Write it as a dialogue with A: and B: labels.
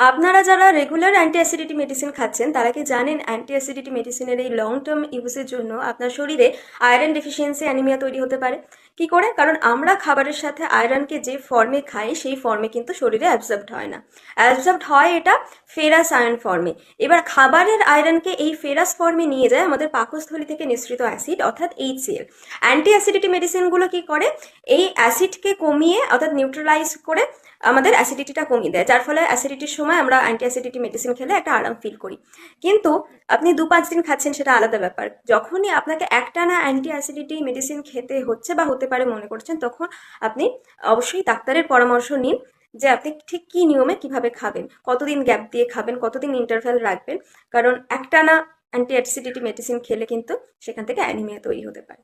A: আপনারা যারা regular anti acidity medicine খাচ্ছেন, তারা কি জানেন অ্যান্টি অ্যাসিডিটি মেডিসিনের এই লং টার্ম ইউজের জন্য আপনার শরীরে আয়রন ডেফিসিয়েন্সি অ্যানিমিয়া তৈরি হতে পারে? কি করে? কারণ আমরা খাবারের সাথে আয়রনকে যে ফর্মে খাই, সেই ফর্মে কিন্তু শরীরে অ্যাবজর্বড হয় না। অ্যাবজর্বড হয় এটা ফেরাস আয়রন ফর্মে এবার খাবারের আয়রনকে এই ফেরাস ফর্মে নিয়ে যায় আমাদের পাকস্থলী থেকে নিঃসৃত অ্যাসিড অর্থাৎ এইচসিএল অ্যান্টি অ্যাসিডিটি মেডিসিনগুলো কি করে? এই অ্যাসিডকে কমিয়ে, অর্থাৎ নিউট্রালাইজ করে আমাদের অ্যাসিডিটিটা কমিয়ে দেয়, যার ফলে অ্যাসিডিটির সময় আমরা অ্যান্টি অ্যাসিডিটি মেডিসিন খেলে একটা আরাম ফিল করি। কিন্তু আপনি দু পাঁচ দিন খাচ্ছেন, সেটা আলাদা ব্যাপার। যখনই আপনাকে একটানা অ্যান্টি অ্যাসিডিটি মেডিসিন খেতে হচ্ছে বা হতে পারে মনে করছেন, তখন আপনি অবশ্যই ডাক্তারের পরামর্শ নিন যে আপনি ঠিক কী নিয়মে কীভাবে খাবেন, কতদিন গ্যাপ দিয়ে খাবেন, কতদিন ইন্টারভ্যাল রাখবেন। কারণ একটানা অ্যান্টি অ্যাসিডিটি মেডিসিন খেলে কিন্তু সেখান থেকে অ্যানিমিয়া তৈরি হতে পারে।